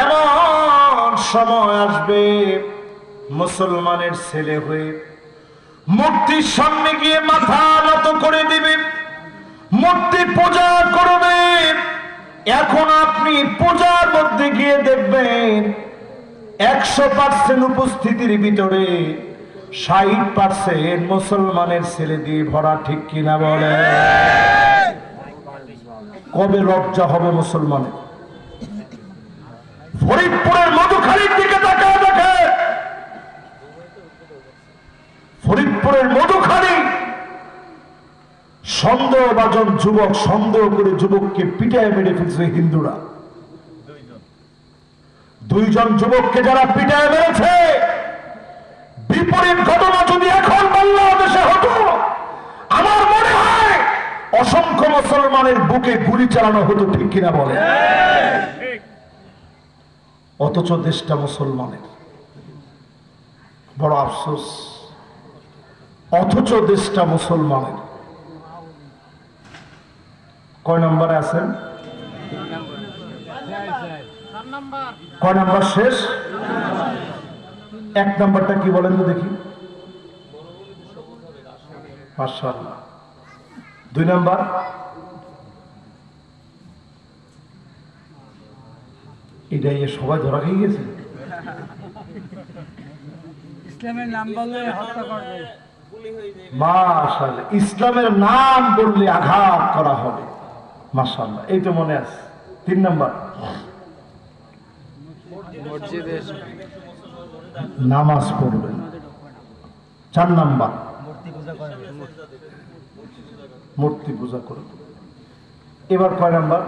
এমন সময় আসবে মুসলমানের ছেলে হয়ে মূর্তির সামনে গিয়ে মাথা নত করে দিবে, মূর্তি পূজা করবে। এখন আপনি পূজার মধ্যে গিয়ে দেখবেন একশো পার্সেন্ট উপস্থিতির ভিতরে ষাট পার্সেন্ট মুসলমানের ছেলে দিয়ে ভরা, ঠিক কিনা বলে কবে লজ্জা হবে মুসলমানের? সন্দেহভাজন যুবক সন্দেহ করে যুবককে পিটায় মেরে ফেলছে হিন্দুরা। দুইজন যুবককে যারা পিটায় মেরেছে, বিপরীত ঘটনা যদি এখন বাংলাদেশে হতো, আমার মনে হয় অসংখ্য মুসলমানের বুকে গুলি চালানো হতো ঠিক কিনা বলে অথচ দেশটা মুসলমানের। বড় আফসোস। অথচ দেশটা মুসলমানের। কয় নম্বরে আছেন? কয় নাম্বার শেষ? এক নাম্বারটা কি বলেন তো দেখি। দুই নাম্বার? সবাই ধরা খেয়ে গেছে। ইসলামের নাম বললে হত্যা করবে। ইসলামের নাম বললে আঘাত করা হবে। মাশাআল্লাহ এই তো মনে আছে। তিন নাম্বার। নামাজ পড়বেন চার নাম্বার। মূর্তি পূজা করবে। করবেন এবার কয় নাম্বার?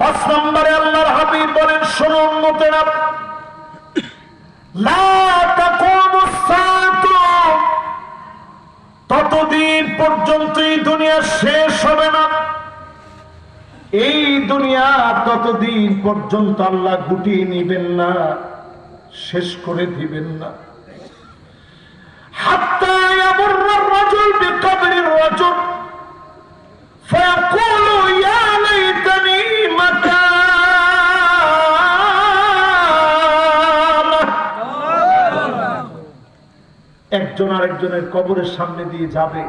পাঁচ নম্বরে আল্লাহর হাবিব বলেন শুনুন মতেরা ততদিন পর্যন্তই দুনিয়া শেষ হবে না। এই দুনিয়া ততদিন পর্যন্ত আল্লাহ গুটিয়ে নিবেন না, শেষ করে দিবেন না। একজন আরেকজনের কবরের সামনে দিয়ে যাবে,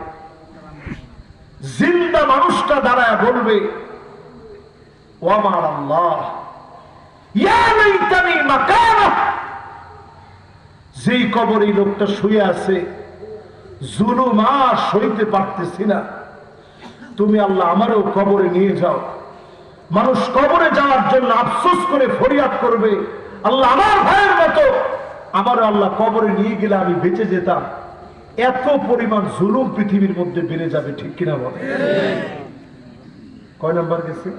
জিন্দা মানুষটা দাঁড়ায় বলবে ও আমার আল্লাহ যেই কবর এই লোকটা শুয়ে আছে, জুলুম সইতে পারতেছি না। তুমি আল্লাহ আমারও কবরে নিয়ে যাও। মানুষ কবরে যাওয়ার জন্য আফসোস করে ফরিয়াদ করবে। আল্লাহ আমার ভাইয়ের মতো। আমারও আল্লাহ কবরে নিয়ে গেলে আমি বেঁচে যেতাম। এত পরিমাণ জুলুম পৃথিবীর মধ্যে বেড়ে যাবে, ঠিক কিনা বলে? কয় নাম্বার গেছে?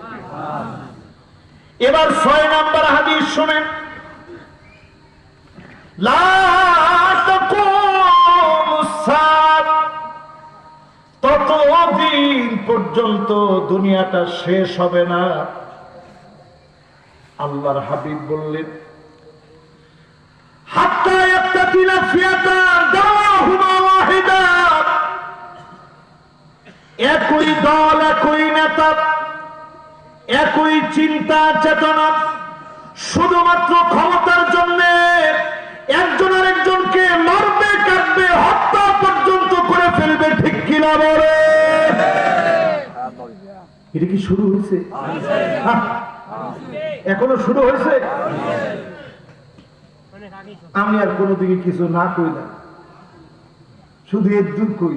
এবার ছয় নাম্বার হাদিস শোনেন। ততদিন পর্যন্ত দুনিয়াটা শেষ হবে না। আল্লাহর হাবিব বললেন হাতটা একটা দিনা ফিয়াতা একই দল, একই নেতা, একই চিন্তা, চেতনা। শুধুমাত্র ক্ষমতার জন্য একজন আরেকজনকে মারবে, কাটবে, হত্যা পর্যন্ত করে ফেলবে, ঠিক কিনা বলে? এটা কি শুরু হয়েছে? হ্যাঁ। এখনও শুরু হয়েছে? আমি আর কোনোদিকে কিছু না কই না। শুধু এর কই।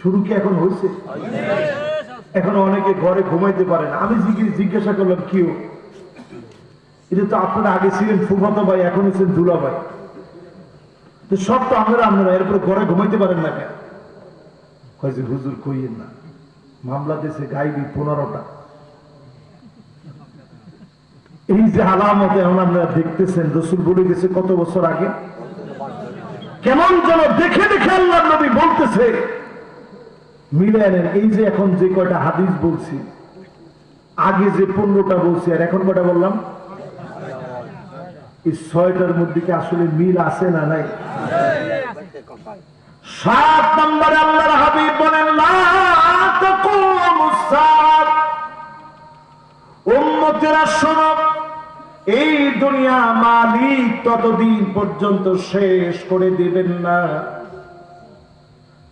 শুরু কি এখন হয়েছে? এখন অনেকে ঘরে ঘুমাইতে পারে না। আমি জিজ্ঞাসা করলাম কেউ এটা তো আপনারা আগে ছিলেন ফুফাতো ভাই, এখন হচ্ছেন দুলা ভাই। তো সব তো আপনারা আপনারা, এরপরে ঘরে ঘুমাইতে পারেন না কেন? হুজুর, কইয়েন না। মামলা দেশে গাইবি পনেরোটা। এই যে আলামত এখন আপনারা দেখতেছেন, রসুল বলে গেছে কত বছর আগে? কেমন যেন দেখে দেখে আল্লাহ নবী বলতেছে মিলে নেন। এই যে এখন যে কয়টা হাদিস বলছি, আগে যে পনেরোটা বলছি, আর এখন কয়টা বললাম? এই ছয়টার মধ্যে কি আসলে মিল আছে না নাই? সাত নম্বরে আল্লাহর হাবিব বলেন উম্মতেরা শোনো, এই দুনিয়া মালিক ততদিন পর্যন্ত শেষ করে দিবেন না।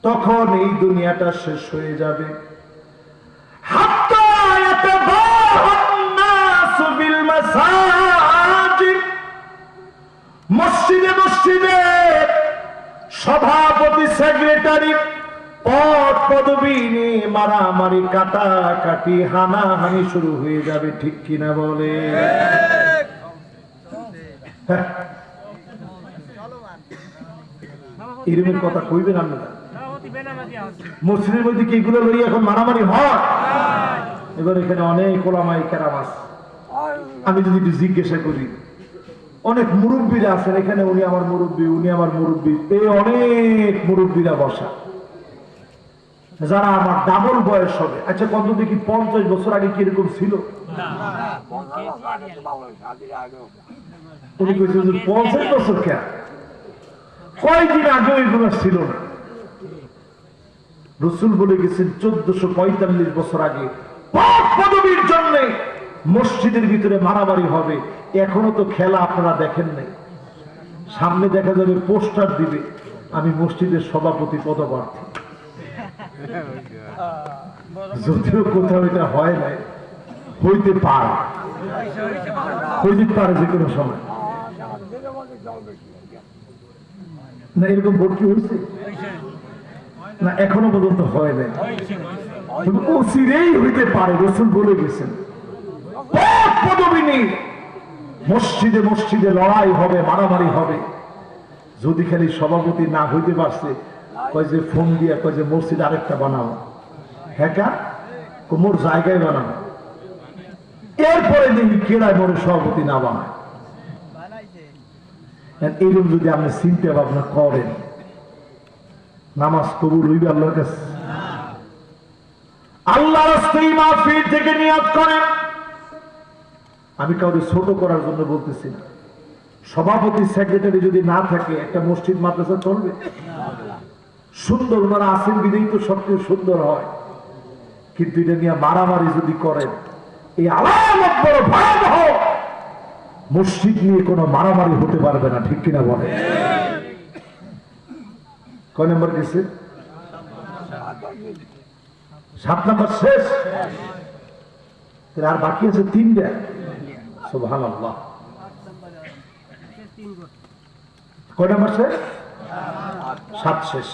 তখন এই দুনিয়াটা শেষ হয়ে যাবে মাসাজিদ। মসজিদে সভাপতি, সেক্রেটারি পদ পদবি নিয়ে মারামারি, কাটাকাটি, হানাহানি শুরু হয়ে যাবে, ঠিক কিনা বলে হ্যাঁ। এরমের কথা কইবেন আপনারা কি এগুলো এখন মারামারি হয়? এবার এখানে অনেক ওলামাই আমি যদি জিজ্ঞাসা করি, অনেক মুরব্বীরা আছেন এখানে, উনি আমার মুরব্বী, উনি আমার মুরব্বী, এই অনেক মুরব্বীরা বসা। যারা আমার ডাবল বয়স হবে। আচ্ছা কত দেখি পঞ্চাশ বছর আগে কীরকম ছিল? পঞ্চাশ বছর কেন? কয়দিন আগে এগুলো ছিল না। রসুল বলে গেছেন, চোদ্দশো পঁয়তাল্লিশ বছর আগে পদ পদবীর জন্য মসজিদের ভিতরে মারামারি হবে। এখনও তো খেলা আপনারা দেখেন নাই। সামনে দেখা যাবে পোস্টার দিবে, আমি মসজিদের সভাপতি পদপ্রার্থী। যদিও কোথাও এটা হয় নাই, হইতে পারে। হইতে পারে যে কোনো সময়। না, এরকম ভোট হয়েছে? না, এখনও পর্যন্ত হয় নাই। অচিরেই হইতে পারে, রসুল বলে গেছেন। মসজিদে মসজিদে লড়াই হবে, মারামারি হবে। যদি খালি সভাপতি না হইতে পারছে, কয় যে ফোন কয় যে মসজিদ আরেকটা বানাও। হ্যাঁ? কোমর জায়গায় বানাও। এরপরে দেখি কেরায় মরে সভাপতি না বানায়। এইরকম যদি আপনি চিন্তা ভাবনা করেন নামাজ কবুল হইবে আল্লাহর কাছে। আল্লাহ রাস্তায় মাহফিল থেকে নিয়োগ করেন। আমি কাউকে ছোট করার জন্য বলতেছি না। সভাপতি, সেক্রেটারি যদি না থাকে, একটা মসজিদ, মাদ্রাসা চলবে? সুন্দর ওনারা আসেন বিদেই তো সবচেয়ে সুন্দর হয়। কিন্তু এটা নিয়ে মারামারি যদি করেন, এই আলামত বড় ভয়াবহ। মসজিদ নিয়ে কোনো মারামারি হতে পারবে না, ঠিক কিনা বলে কয় নম্বর দিছে সাত নম্বর শেষ। আর বাকি আছে তিনটা। সোভান আল্লাহ কয় নম্বর শেষ? সাত শেষ।